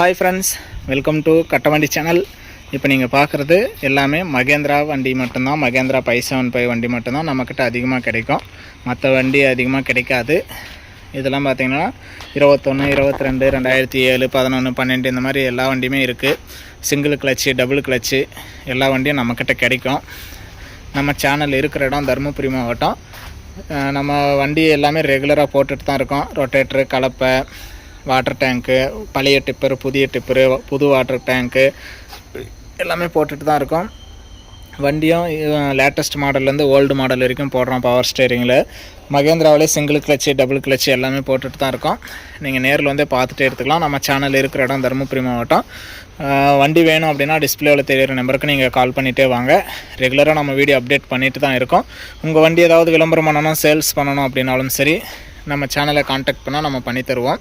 Hi friends welcome to Kattavandi channel இப்போ நீங்கள் பார்க்குறது எல்லாமே மகேந்திரா வண்டி மட்டும்தான். மகேந்திரா பை செவன் ஃபைவ் வண்டி மட்டும்தான் நம்மக்கிட்ட அதிகமாக கிடைக்கும். மற்ற வண்டி அதிகமாக கிடைக்காது. இதெல்லாம் பார்த்தீங்கன்னா இருபத்தொன்று இருபத்தி ரெண்டு ரெண்டாயிரத்தி ஏழு பதினொன்று பன்னெண்டு இந்த மாதிரி எல்லா வண்டியுமே இருக்குது சிங்கிள் கிளச்சு டபுள் கிளச்சு எல்லா வண்டியும் நம்மக்கிட்ட கிடைக்கும். நம்ம சேனல் இருக்கிற இடம் தருமபுரி மாவட்டம். நம்ம வண்டி எல்லாமே ரெகுலராக போட்டுட்டு தான் இருக்கோம். ரொட்டேட்ரு கலப்பை வாட்டர் டேங்க்கு பழைய டிப்பர் புதிய டிப்பரு புது வாட்டர் டேங்க்கு எல்லாமே போட்டுட்டு தான் இருக்கோம். வண்டியும் லேட்டஸ்ட் மாடல்லேருந்து ஓல்டு மாடல் வரைக்கும் போடுறோம் பவர் ஸ்டேரிங்கில் மகேந்திராவிலே சிங்கிள் கிளச்சு டபுள் கிளச்சு எல்லாமே போட்டுட்டு தான் இருக்கோம். நீங்கள் நேரில் வந்தே பார்த்துட்டு எடுத்துக்கலாம். நம்ம சேனல் இருக்கிற இடம் தருமபுரி மாவட்டம். வண்டி வேணும் அப்படின்னா டிஸ்பிளேவில் தெரியிற நம்பருக்கு நீங்கள் கால் பண்ணிகிட்டே வாங்க. ரெகுலராக நம்ம வீடியோ அப்டேட் பண்ணிட்டு தான் இருக்கோம். உங்கள் வண்டி ஏதாவது விளம்பரம் பண்ணணும் சேல்ஸ் பண்ணணும் அப்படின்னாலும் சரி நம்ம சேனலை காண்டாக்ட் பண்ணால் நம்ம பண்ணி தருவோம்.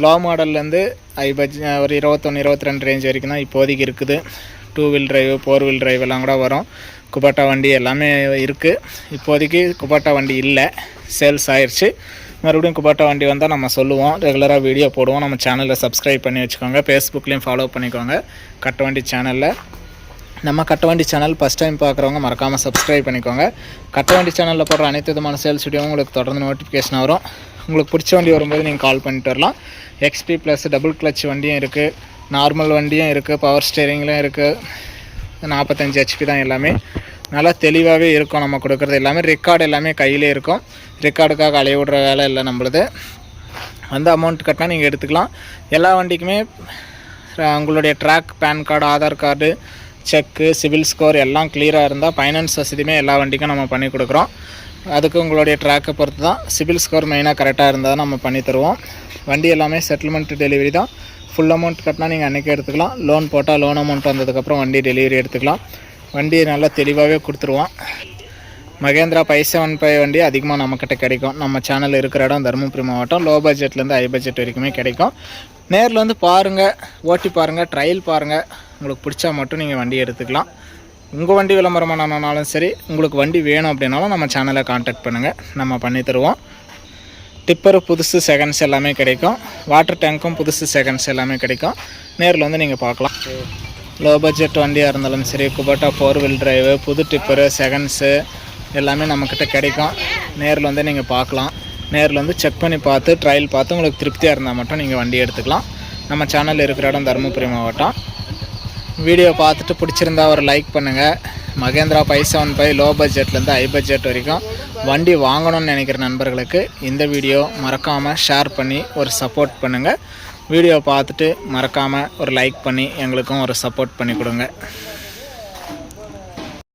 லோ மாடல்லேருந்து ஐ பட்ஜ் ஒரு இருபத்தொன்று இருபத்தி ரெண்டு ரேஞ்ச் வரைக்கும் தான் இப்போதைக்கு இருக்குது. Two wheel drive four wheel drive எல்லாம் கூட வரும். குபாட்டா வண்டி எல்லாமே இருக்குது இப்போதைக்கு குபாட்டா வண்டி இல்லை. சேல்ஸ் ஆயிடுச்சு மறுபடியும் குபாட்டா வண்டி வந்தால் நம்ம சொல்லுவோம். ரெகுலராக வீடியோ போடுவோம். நம்ம சேனலில் சப்ஸ்கிரைப் பண்ணி வச்சுக்கோங்க. ஃபேஸ்புக்லேயும் ஃபாலோ பண்ணிக்கோங்க. கட்ட வண்டி சேனலில் நம்ம கட்டவண்டி சேனல் ஃபஸ்ட் டைம் பார்க்குறவங்க மறக்காமல் சப்ஸ்கிரைப் பண்ணிக்கோங்க. கட்டவண்டி சேனலில் போடுற அனைத்து விதமான சேல்ஸ் வீடியோவும் உங்களுக்கு தொடர்ந்து நோட்டிஃபிகேஷன் வரும். உங்களுக்கு பிடிச்ச வண்டி வரும்போது நீங்கள் கால் பண்ணிட்டு வரலாம். எக்ஸ்பி ப்ளஸ் டபுள் கிளச் வண்டியும் இருக்குது நார்மல் வண்டியும் இருக்குது பவர் ஸ்டேரிங்லையும் இருக்குது நாற்பத்தஞ்சு ஹெச்பி தான் எல்லாமே. நல்லா தெளிவாகவே இருக்கும். நம்ம கொடுக்குறது எல்லாமே. ரெக்கார்டு எல்லாமே கையிலே இருக்கும். ரெக்கார்டுக்காக அலைய விடுற வேலை இல்லை நம்மளுது. அந்த அமௌண்ட் கட்டினா நீங்கள் எடுத்துக்கலாம். எல்லா வண்டிக்குமே உங்களுடைய track PAN card Aadhaar card check CIBIL score எல்லாம் கிளியராக இருந்தால் ஃபைனான்ஸ் வசதியுமே எல்லா வண்டிக்கும் நம்ம பண்ணி கொடுக்குறோம். அதுக்கு உங்களுடைய ட்ராக்கை பொறுத்து தான் சிபில் ஸ்கோர் மெயினாக கரெக்டாக இருந்தால் நம்ம பண்ணி தருவோம். வண்டி எல்லாமே செட்டில்மெண்ட் டெலிவரி தான். ஃபுல் அமௌண்ட் கட்டினா நீங்கள் அன்றைக்கே எடுத்துக்கலாம். லோன் போட்டால் லோன் அமௌண்ட் வந்ததுக்கப்புறம் வண்டி டெலிவரி எடுத்துக்கலாம். வண்டியை நல்லா தெளிவாகவே கொடுத்துருவோம். மகேந்திரா பைசா செவன் ஃபைவ் வண்டி அதிகமாக நம்மக்கிட்ட கிடைக்கும். நம்ம சேனல் இருக்கிற இடம் தருமபுரி மாவட்டம். லோ பட்ஜெட்லேருந்து ஹை பட்ஜெட் வரைக்குமே கிடைக்கும். நேரில் வந்து பாருங்கள் ஓட்டி பாருங்கள் ட்ரையல் பாருங்கள் உங்களுக்கு பிடிச்சா மட்டும் நீங்கள் வண்டி எடுத்துக்கலாம். உங்கள் வண்டி விளம்பரம் சரி உங்களுக்கு வண்டி வேணும் அப்படின்னாலும் நம்ம சேனலை காண்டாக்ட் பண்ணுங்கள் நம்ம பண்ணி தருவோம். டிப்பர் புதுசு செகண்ட்ஸ் எல்லாமே கிடைக்கும். வாட்டர் டேங்க்கும் புதுசு செகண்ட்ஸ் எல்லாமே கிடைக்கும். நேரில் வந்து நீங்கள் பார்க்கலாம். லோ பட்ஜெட் வண்டியாக இருந்தாலும் சரி குபட்டா ஃபோர் வீல் டிரைவு புது டிப்பரு செகண்ட்ஸு எல்லாமே நம்மக்கிட்ட கிடைக்கும். நேரில் வந்து நீங்கள் பார்க்கலாம். நேரில் வந்து செக் பண்ணி பார்த்து ட்ரையல் பார்த்து உங்களுக்கு திருப்தியாக இருந்தால் மட்டும் நீங்கள் வண்டி எடுத்துக்கலாம். நம்ம சேனல் இருக்கிற இடம் தருமபுரி மாவட்டம். வீடியோ பார்த்துட்டு பிடிச்சிருந்தா ஒரு லைக் பண்ணுங்கள் Mahindra by seven five low பட்ஜெட்லேருந்து high budget வரைக்கும் வண்டி வாங்கணும்னு நினைக்கிற நண்பர்களுக்கு இந்த வீடியோ மறக்காமல் ஷேர் பண்ணி ஒரு சப்போர்ட் பண்ணுங்கள் வீடியோ பார்த்துட்டு மறக்காமல் ஒரு லைக் பண்ணி எங்களுக்கும் ஒரு சப்போர்ட் பண்ணி கொடுங்க.